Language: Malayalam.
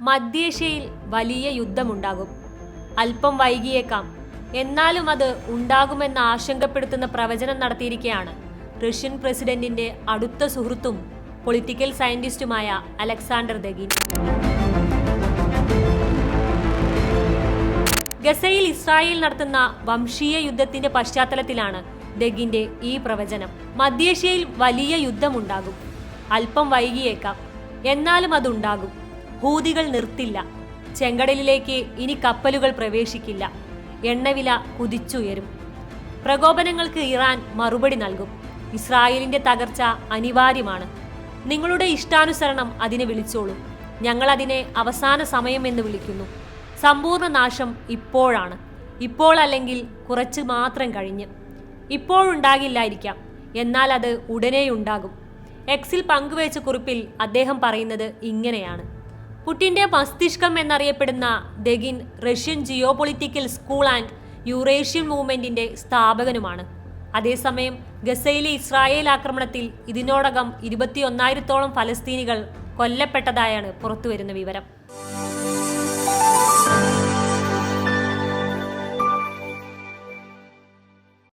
മധ്യേഷ്യയിൽ വലിയ യുദ്ധമുണ്ടാകും. അല്പം വൈകിയേക്കാം. എന്നാലും അത് ഉണ്ടാകുമെന്ന് ആശങ്കപ്പെടുത്തുന്ന പ്രവചനം നടത്തിയിരിക്കുകയാണ് റഷ്യൻ പ്രസിഡന്റിന്റെ അടുത്ത സുഹൃത്തും പൊളിറ്റിക്കൽ സയന്റിസ്റ്റുമായ അലക്സാണ്ടർ ദഗിൻ. ഗസയിൽ ഇസ്രായേൽ നടത്തുന്ന വംശീയ യുദ്ധത്തിന്റെ പശ്ചാത്തലത്തിലാണ് ദഗിന്റെ ഈ പ്രവചനം. മധ്യേഷ്യയിൽ വലിയ യുദ്ധമുണ്ടാകും. അല്പം വൈകിയേക്കാം. എന്നാലും അതുണ്ടാകും. ഹൂതികൾ നിർത്തില്ല. ചെങ്കടലിലേക്ക് ഇനി കപ്പലുകൾ പ്രവേശിക്കില്ല. എണ്ണവില കുതിച്ചുയരും. പ്രകോപനങ്ങൾക്ക് ഇറാൻ മറുപടി നൽകും. ഇസ്രായേലിന്റെ തകർച്ച അനിവാര്യമാണ്. നിങ്ങളുടെ ഇഷ്ടാനുസരണം അതിനെ വിളിച്ചോളൂ. ഞങ്ങൾ അതിനെ അവസാന സമയം എന്ന് വിളിക്കുന്നു. സമ്പൂർണ നാശം ഇപ്പോഴാണ്. ഇപ്പോൾ അല്ലെങ്കിൽ കുറച്ച് മാത്രം കഴിഞ്ഞ്. ഇപ്പോഴുണ്ടാകില്ലായിരിക്കാം. എന്നാൽ അത് ഉടനെ ഉണ്ടാകും എക്സിൽ പങ്കുവച്ച കുറിപ്പിൽ അദ്ദേഹം പറയുന്നത് ഇങ്ങനെയാണ്. പുടിന്റെ മസ്തിഷ്കം എന്നറിയപ്പെടുന്ന Dugin Russian geopolitical school and Eurasian മൂവ്മെന്റിന്റെ സ്ഥാപകനുമാണ്. അതേസമയം ഗസയിലെ ഇസ്രായേൽ ആക്രമണത്തിൽ ഇതിനോടകം ഇരുപത്തിയൊന്നായിരത്തോളം ഫലസ്തീനികൾ കൊല്ലപ്പെട്ടതായാണ് പുറത്തുവരുന്ന വിവരം.